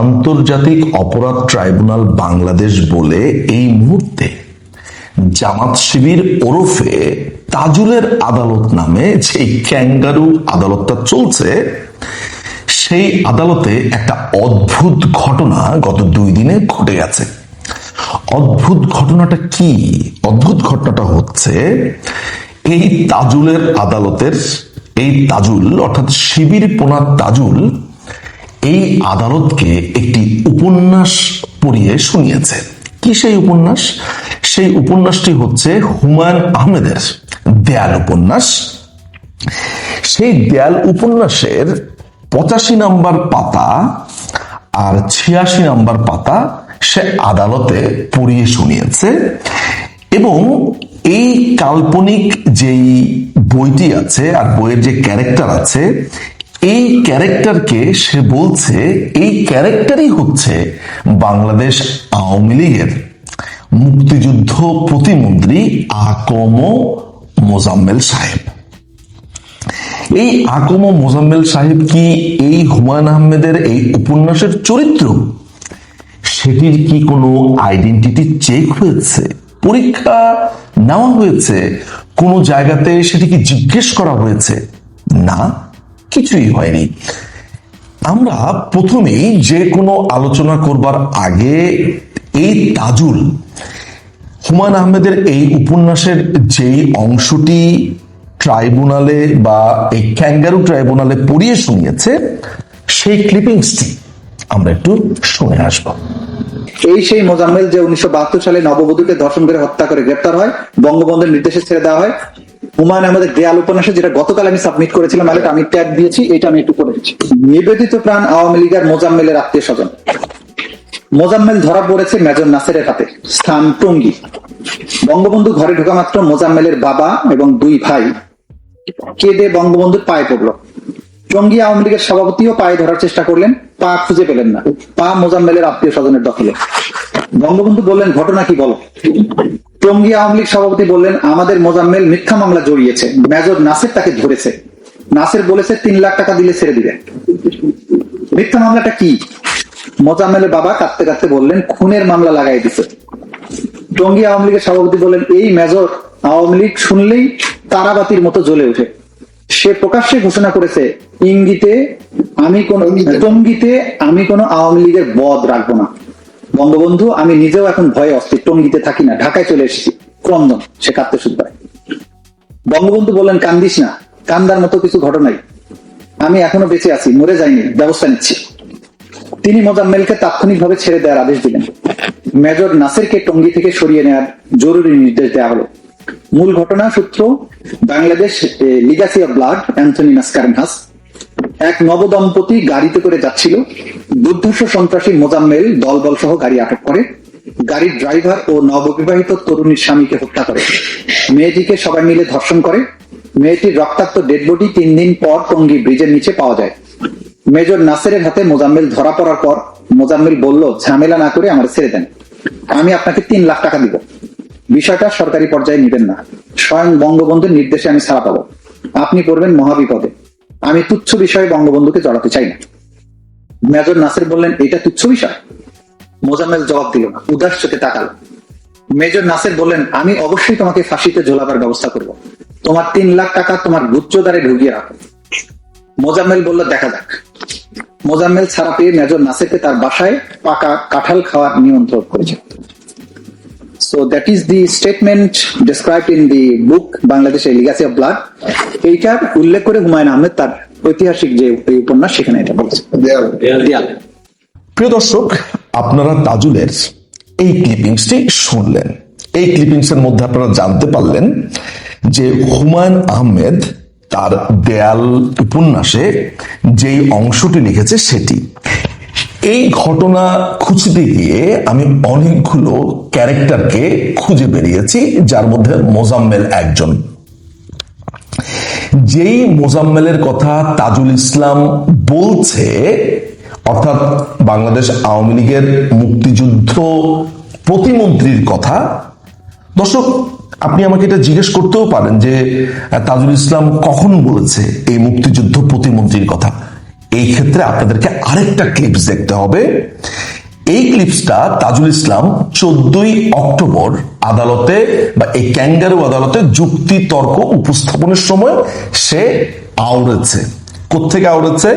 আন্তর্জাতিক অপরাধ ট্রাইব্যুনাল বাংলাদেশ বলে এই মুহূর্তে জামাত শিবির ওরফে তাজুলের আদালত নামে যে ক্যাঙ্গারু আদালতটা চলছে, সেই আদালতে একটা অদ্ভুত ঘটনা গত দুই দিনে ঘটে গেছে। অদ্ভুত ঘটনাটা কি? অদ্ভুত ঘটনাটা হচ্ছে, এই তাজুলের আদালতের, এই তাজুল অর্থাৎ শিবির পোনা তাজুল এই আদালতকে একটি উপন্যাস পড়িয়ে শুনিয়েছে। কি সেই উপন্যাস? সেই উপন্যাসটি হচ্ছে হুমায়ুন আহমেদের দেয়াল উপন্যাস। সেই দেয়াল উপন্যাসের পঁচাশি নাম্বার পাতা আর ছিয়াশি নাম্বার পাতা সে আদালতে পড়িয়ে শুনিয়েছে এবং এই কাল্পনিক যেই বইটি আছে আর বইয়ের যে ক্যারেক্টার আছে এই ক্যারেক্টারকে সে বলছে, এই ক্যারেক্টারই হচ্ছে বাংলাদেশ আওয়ামী লীগের মুক্তিযুদ্ধ প্রতিমন্ত্রী আকম মোজাম্মেল সাহেব। এই আকম মোজাম্মেল সাহেব কি এই হুমায়ুন আহমেদের এই উপন্যাসের চরিত্র? সেটির কি কোনো আইডেন্টিটি চেক হয়েছে? পরীক্ষা নেওয়া হয়েছে? কোনো জায়গাতে সেটিকে জিজ্ঞেস করা হয়েছে? না। কিছুই হয়নি। আমরা প্রথমেই যে কোনো আলোচনা করবার আগে এই তাজুল, হুমায়ুন আহমেদের এই উপন্যাসের যেই অংশটি ট্রাইব্যুনালে বা এই ক্যাঙ্গারু ট্রাইব্যুনালে পড়িয়ে শুনিয়েছে, সেই ক্লিপিংসটি আমরা একটু শুনে আসব। এই সেই মোজাম্মেল যে উনিশশো বাহাত্তর সালে নববধূকে ধর্ষণ করে হত্যা করে গ্রেপ্তার হয়, বঙ্গবন্ধুর নির্দেশে ছেড়ে দেওয়া হয় হুমায়ুন আহমেদের দেয়াল উপন্যাসে যেটা গতকাল আমি সাবমিট করেছিলাম আলেক আমি ট্যাগ দিয়েছি, এটা আমি একটু করে দিচ্ছি। নিবেদিত প্রাণ আওয়ামী লীগের মোজাম্মেলের আত্মীয় স্বজন মোজাম্মেল ধরা পড়েছে মেজর নাসেরের হাতে। স্থান টঙ্গী। বঙ্গবন্ধু ঘরে ঢোকা মাত্র মোজাম্মেলের বাবা এবং দুই ভাই। কেঁদে বঙ্গবন্ধুর পায়ে পড়ল। টঙ্গী আওয়ামী লীগের সভাপতিও পায়ে ধরার চেষ্টা করলেন। পা খুঁজে পেলেন না। পা মোজাম্মেলের আত্মীয় স্বজনের দখলে। বঙ্গবন্ধু বললেন, ঘটনা কি বলো? টঙ্গী আওয়ামী লীগ সভাপতি বললেন, আমাদের মোজাম্মেল মিথ্যা মামলা জড়িয়েছে। মেজর নাসের তাকে ধরেছে। নাসের বলেছে, তিন লাখ টাকা দিলে ছেড়ে দিবে। মিথ্যা মামলাটা কি? মোজাম্মেলের বাবা কাঁদতে কাঁদতে বললেন, খুনের মামলা লাগাই দিছে। টঙ্গী আওয়ামী লীগের সভাপতি বললেন, এই মেজর আওয়ামী লীগ শুনলেই তারাবাতির মতো জ্বলে ওঠে। সে প্রকাশ্যে ঘোষণা করেছে, ইঙ্গিতে আমি কোন টঙ্গিতে আমি কোন আওয়ামী লীগের বদ রাখব না। বঙ্গবন্ধু, আমি নিজেও এখন ভয়ে অস্থির, টঙ্গিতে থাকি না, ঢাকায় চলে এসেছি, ক্রন্দন, সে কাঁদতে শুরু করে। বঙ্গবন্ধু বললেন, কান্দিস না, কান্দার মতো কিছু ঘটনাই আমি এখনও বেঁচে আছি, মরে যাইনি, ব্যবস্থা নিচ্ছি। তিনি মোজাম্মেলকে তাৎক্ষণিকভাবে ছেড়ে দেওয়ার আদেশ দিলেন। মেজর নাসেরকে টঙ্গি থেকে সরিয়ে নেওয়ার জরুরি নির্দেশ দেওয়া হলো। মূল ঘটনা সূত্র Bangladesh legacy of blood Anthony Mascarenhas এক নবদম্পতি গাড়িতে করে যাচ্ছিল। দুর্ধর্ষ সন্ত্রাসী মোজাম্মেল দলবল সহ গাড়ি আটক করে। গাড়ির ড্রাইভার ও নববিবাহিত তরুণীর স্বামীকে হত্যা করে। মেয়েটিকে সবাই মিলে ধর্ষণ করে। মেয়েটির রক্তাক্ত ডেড বডি তিন দিন পর টঙ্গী ব্রিজের নিচে পাওয়া যায়। মেজর নাসেরের হাতে মোজাম্মেল ধরা পড়ার পর মোজাম্মেল বলল, ঝামেলা না করে আমার ছেড়ে দেন। আমি আপনাকে তিন লাখ টাকা দিব। বিষয়টা সরকারি পর্যায়ে নেবেন না। স্বয়ং বঙ্গবন্ধুর নির্দেশে আমি ছাড়া পাবো। আপনি পড়বেন মহাবিপদে। আমি তুচ্ছ বিষয়ে বঙ্গবন্ধুকে জড়াতে চাই না। মেজর নাসের বললেন, এটা তুচ্ছ বিষয়? মোজাম্মেল জবাব দিল না। উদাস চোখে তাকাল। মেজর নাসের বললেন, আমি অবশ্যই তোমাকে ফাঁসিতে ঝোলাবার ব্যবস্থা করব। তোমার তিন লাখ টাকা তোমার গুচ্ছদারে ঢুকিয়ে রাখো। মোজাম্মেল বলল, দেখা যাক। মোজাম্মেল ছাড়া পেয়ে মেজর নাসেরকে তার বাসায় পাকা কাঁঠাল খাওয়ার নিয়ন্ত্রণ করেছে। So that is the statement described in the book বাংলাদেশের লিগাসি অফ ব্লাড এইটার উল্লেখ করে হুমায়ুন আহমেদ তার ঐতিহাসিক যে উপন্যাস সেখানে এটা বলেছে। প্রিয় দর্শক আপনারা তাজুলের এই ক্লিপিংসটি শুনলেন। এই ক্লিপিংস এর মধ্যে আপনারা জানতে পারলেন যে হুমায়ুন আহমেদ তার দেয়াল উপন্যাসে যেই অংশটি লিখেছে সেটি। এই ঘটনা খুঁজতে গিয়ে আমি অনেকগুলো ক্যারেক্টারকে খুঁজে বেরিয়েছি, যার মধ্যে মোজাম্মেল একজন। যেই মোজাম্মেলের কথা তাজুল ইসলাম বলছে, অর্থাৎ বাংলাদেশ আওয়ামী লীগের মুক্তিযুদ্ধ প্রতিমন্ত্রীর কথা, দর্শক, আপনি আমাকে এটা জিজ্ঞেস করতেও পারেন যে তাজুল ইসলাম কখন বলেছে এই মুক্তিযুদ্ধ প্রতিমন্ত্রীর কথা? এই ক্ষেত্রে আপনাদেরকে আরেকটা ক্লিপস দেখতে হবে। এই ক্লিপসটা তাজুল ইসলাম চোদ্দই অক্টোবর আদালতে বা এই ক্যাঙ্গারু আদালতে যুক্তি তর্ক উপস্থাপনের সময় সে আওড়েছে কোথেকে আওড়েছে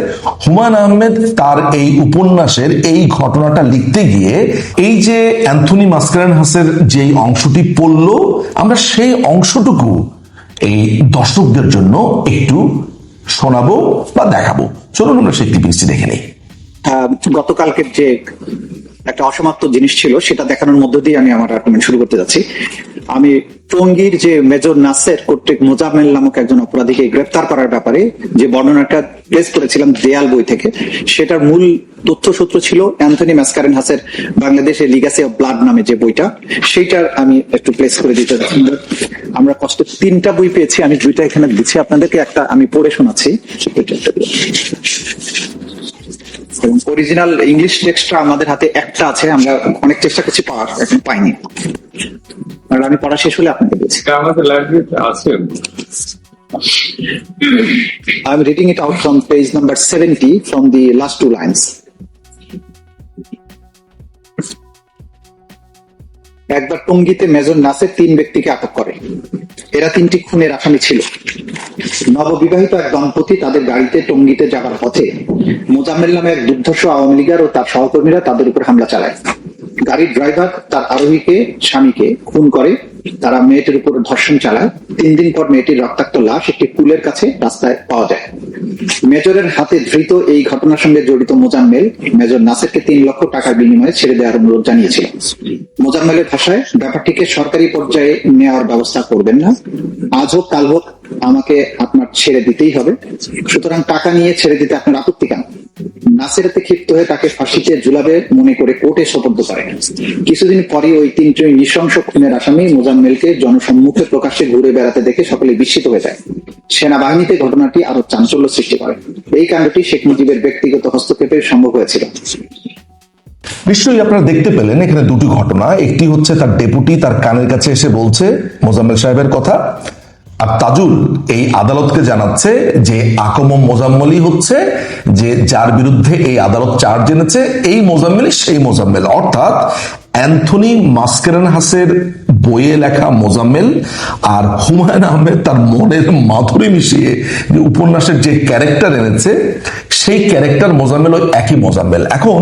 হুমায়ুন আহমেদ তার এই উপন্যাসের এই ঘটনাটা লিখতে গিয়ে এই যে অ্যান্থনি মাস্কারেন হাসের যেই অংশটি পড়ল, আমরা সেই অংশটুকু এই দর্শকদের জন্য একটু শোনাবো বা দেখাবো। চলুন আমরা সেই ক্লিপিংসটি দেখে নেই। গতকালকের যে একটা অসমাপ্ত জিনিস ছিল, সেটা দেখানোর মধ্য দিয়ে আমি আমার আর্গুমেন্ট শুরু করতে যাচ্ছি। আমি টঙ্গীর যে মেজর নাসের কর্তৃক মোজামেল নামক একজন অপরাধীকে গ্রেপ্তার করার ব্যাপারে যে বর্ণনাটা প্লেস করেছিলাম দেয়াল বই থেকে, সেটার মূল তথ্যসূত্র ছিল অ্যান্থনি ম্যাসকারেন হাসের বাংলাদেশের লিগাসি অফ ব্লাড নামে যে বইটা। সেইটার আমি একটু প্লেস করে দিতে আমরা কষ্ট তিনটা বই পেয়েছি, আমি দুইটা এখানে দিচ্ছি। আপনাদেরকে একটা আমি পড়ে শোনাচ্ছি। অরিজিনাল ইংলিশ টেক্সটটা আমাদের হাতে একটা আছে আমরা অনেক চেষ্টা করছি পাওয়ার এখন পাইনি। আর আমি পড়া শেষ হলে আপনাকে দিচ্ছি আমাদের লাইব্রেরিতে আছে। I am reading it out from page number seventy from the last two একবার টঙ্গিতে মেজর নাসের তিন ব্যক্তিকে আটক করে। এরা তিনটি খুনের আসামি ছিল। নববিবাহিত এক দম্পতি তাদের গাড়িতে টঙ্গিতে যাবার পথে মোজাম্মেল নামে এক দুর্ধর্ষ আওয়ামী লীগের ও তার সহকর্মীরা তাদের উপর হামলা চালায়। গাড়ির ড্রাইভার তার আরোহীকে, স্বামীকে খুন করে। তারা মেয়েটির উপর ধর্ষণ চালায়। তিন দিন পর মেয়েটির রক্তাক্ত লাশ একটি পুলের কাছে রাস্তায় পাওয়া যায়। মেজরের হাতে ধৃত এই ঘটনার সঙ্গে জড়িত মোজাম্মেল, মেজর নাসেরকে তিন লক্ষ টাকার বিনিময়ে ছেড়ে দেওয়ার অনুরোধ জানিয়েছিল মোজাম্মেলের ভাষায়, ব্যাপারটিকে সরকারি পর্যায়ে নেওয়ার ব্যবস্থা করবেন না। আজ হোক, কাল হোক, আমাকে আপনার ছেড়ে দিতেই হবে। সুতরাং টাকা নিয়ে ছেড়ে দিতে আপনার আপত্তি কেন? নাসেরাতে ক্ষিপ্ত হয়ে তাকে ফাঁসিতে ঝুলাবে মনে করে কোর্টে সোপর্দ করে। কিছুদিন পরে ওই তিনটি নৃশংস খুনের আসামি মোজাম্মেলকে জনসম্মুখে প্রকাশ্যে ঘুরে বেড়াতে দেখে সকলে বিস্মিত হয়ে যায়। সেনাবাহিনীতে ঘটনাটি আরও চাঞ্চল্য সৃষ্টি করে। এই কাণ্ডটি শেখ মুজিবের ব্যক্তিগত হস্তক্ষেপে সম্ভব হয়েছিল। নিশ্চয়ই আপনারা দেখতে পেলেন এখানে দুটি ঘটনা। একটি হচ্ছে তার ডেপুটি তার কানের কাছে এসে বলছে মোজাম্মেল সাহেবের কথা। আর তাজুল এই আদালতকে জানাচ্ছে যে আকম মোজাম্মলই হচ্ছে, যে যার বিরুদ্ধে এই আদালত চার্জ এনেছে, এই মোজাম্মেলই সেই মোজাম্মেল। অর্থাৎ অ্যান্থনি মাস্কেরেন হাসের বইয়ে লেখা মোজাম্মেল আর হুমায়ুন আহমেদ তার মনের মাধুরী মিশিয়ে যে উপন্যাসের যে ক্যারেক্টার এনেছে, সেই ক্যারেক্টার মোজাম্মেল ওই একই মোজাম্মেল। এখন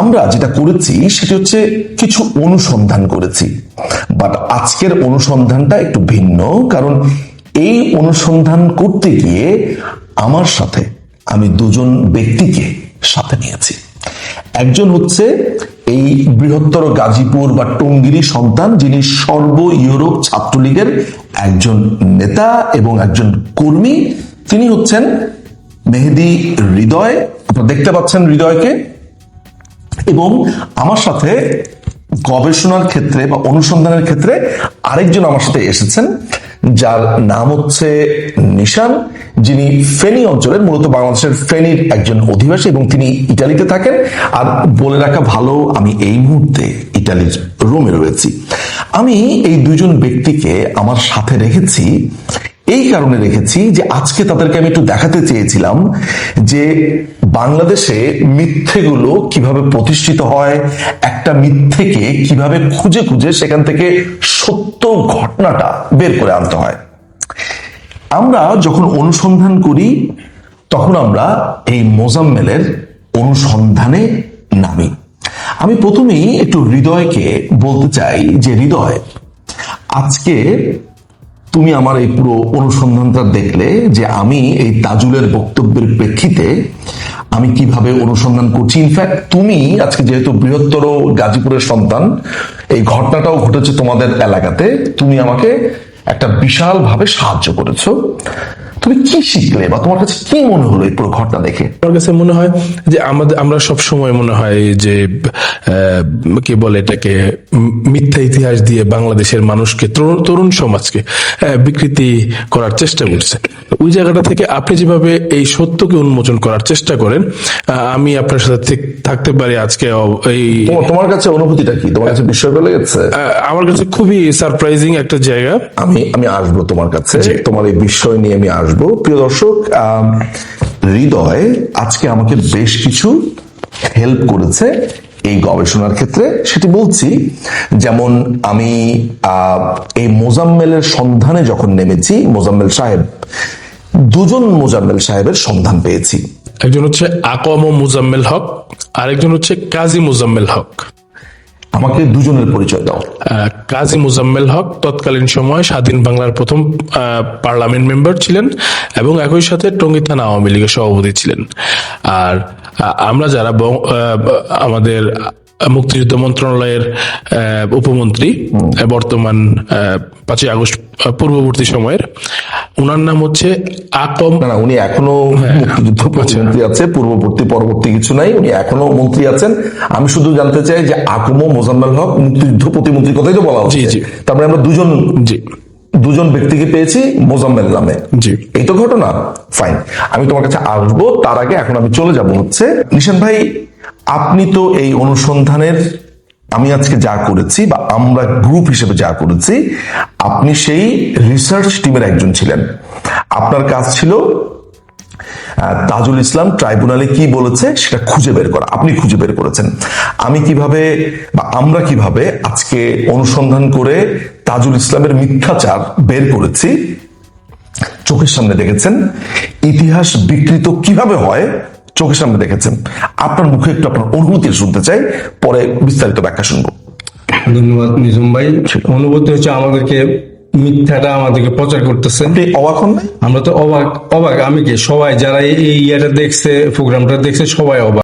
আমরা যেটা করেছি সেটা হচ্ছে কিছু অনুসন্ধান করেছি। বাট আজকের অনুসন্ধানটা একটু ভিন্ন, কারণ এই অনুসন্ধান করতে গিয়ে আমার সাথে আমি দুজন ব্যক্তিকে সাথে নিয়েছি। একজন হচ্ছে এই বৃহত্তর গাজীপুর বা টঙ্গিরি সন্তান, যিনি সর্ব ইউরোপ ছাত্রলীগের একজন নেতা এবং একজন কর্মী। তিনি হচ্ছেন মেহেদি হৃদয়। দেখতে পাচ্ছেন হৃদয়কে। এবং আমার সাথে গবেষণার ক্ষেত্রে বা অনুসন্ধানের ক্ষেত্রে আরেকজন আমার সাথে এসেছেন, যার নাম হচ্ছে নিশান, যিনি ফেনী অঞ্চলের, মূলত বাংলাদেশের ফেনীর একজন অধিবাসী এবং তিনি ইটালিতে থাকেন। আর বলে রাখা ভালো, আমি এই মুহূর্তে ইটালির রোমে রয়েছি। আমি এই দুজন ব্যক্তিকে আমার সাথে রেখেছি এই কারণে রেখেছি যে আজকে তাদেরকে আমি একটু দেখাতে চেয়েছিলাম যে বাংলাদেশে মিথ্যেগুলো কীভাবে প্রতিষ্ঠিত হয়, একটা মিথ্যেকে কীভাবে খুঁজে খুঁজে সেখান থেকে সত্য ঘটনাটা বের করে আনতে হয়। আমরা যখন অনুসন্ধান করি, তখন আমরা এই মোজাম্মেলের অনুসন্ধানে নামি। আমি প্রথমেই একটু হৃদয়কে বলতে চাই যে হৃদয়, আজকে তুমি আমার এই পুরো অনুসন্ধানটা দেখলে যে আমি এই তাজুলের বক্তব্যের প্রেক্ষিতে আমি কীভাবে অনুসন্ধান করছি। ইনফ্যাক্ট তুমি আজকে যেহেতু বৃহত্তর গাজীপুরের সন্তান, এই ঘটনাটাও ঘটেছে তোমাদের এলাকাতে। তুমি আমাকে একটা বিশাল ভাবে সাহায্য করেছ। তুমি কি শিখলে বা তোমার কাছে কি মনে হলো এই পুরো ঘটনা দেখে? আমার কাছে মনে হয় যে আমাদের, আমরা সব সময় মনে হয় যে কি বলে এটাকে মিথ্যা ইতিহাস দিয়ে বাংলাদেশের মানুষকে তরুণ- সমাজকে বিকৃতি করার চেষ্টা করছে। ওই জায়গাটা থেকে আপনি যেভাবে এই সত্যকে উন্মোচন করার চেষ্টা করেন আমি আপনার সাথে থাকতে পারি আজকে এই তোমার কাছে অনুভূতিটা কি? তোমার কাছে বিস্ময় লেগেছে আমার কাছে খুবই সারপ্রাইজিং একটা জায়গা। আমি আমি আসব তোমার কাছে। তোমার এই বিষয় নিয়ে আমি আসব। প্রিয় দর্শক হৃদয় আজকে আমাকে বেশ কিছু হেল্প করেছে। এই গবেষণার ক্ষেত্রে সেটি বলছি যেমন আমি এই মোজাম্মেলের সন্ধানে যখন নেমেছি মোজাম্মেল সাহেব দুজন মোজাম্মেল সাহেবের সন্ধান পেয়েছি। একজন হচ্ছে আকম মুজাম্মেল হক আরেকজন হচ্ছে কাজী মুজাম্মেল হক। আমাকে দুজনের পরিচয় দাও। কাজী মুজাম্মেল হক তৎকালীন সময় স্বাধীন বাংলার প্রথম আহ, পার্লামেন্ট মেম্বার ছিলেন এবং একই সাথে টঙ্গী থানা আওয়ামী লীগের সভাপতি ছিলেন। আর আমরা যারা আমাদের মুক্তিযুদ্ধ মন্ত্রণালয়ের উপমন্ত্রী বর্তমান পাঁচই আগস্ট পূর্ববর্তী সময়ের উনার নাম হচ্ছে আকম না উনি এখনও মুক্তিযুদ্ধ মন্ত্রী আছে পূর্ববর্তী পরবর্তী কিছু নাই উনি এখনও মন্ত্রী আছেন। আমি শুধু জানতে চাই যে আকমো মোজাম্মেল হক মুক্তিযুদ্ধ প্রতিমন্ত্রীর কথাই তো বলা হচ্ছে। তারপরে আমরা দুজন জি। দুজন ব্যক্তিকে পেয়েছি মোজাম্মেল নামে। জি। এই তো ঘটনা। ফাইন আমি তোমার কাছে আসব তার আগে এখন আমি চলে যাব হচ্ছে। নিশান ভাই আপনি তো এই অনুসন্ধানের আমি আজকে যা করেছি বা আমরা গ্রুপ হিসেবে যা করেছি আপনি সেই রিসার্চ টিমের একজন ছিলেন। আপনার কাজ ছিল তাজুল ইসলাম ট্রাইব্যুনালে কি বলেছে সেটা খুঁজে বের করা। আপনি খুঁজে বের করেছেন। আমি কীভাবে বা আমরা কীভাবে আজকে অনুসন্ধান করে তাজুল ইসলামের মিথ্যাচার বের করেছি। চোখের সামনে দেখেছেন। ইতিহাস বিকৃত কীভাবে হয়? চোখের সামনে দেখেছেন। আপনার মুখে একটু আপনার অনুভূতি শুনতে চাই। পরে বিস্তারিত ব্যাখ্যা শুনব। ধন্যবাদ নিজম ভাই। অনুভূতি হচ্ছে আমাদেরকে মিথ্যাটা আমাদেরকে প্রচার করতেছে। অবাক হন আমরা তো অবাক অবাক। আমি কি? সবাই যারা এই ইয়েটা দেখছে প্রোগ্রামটা দেখছে সবাই অবাক।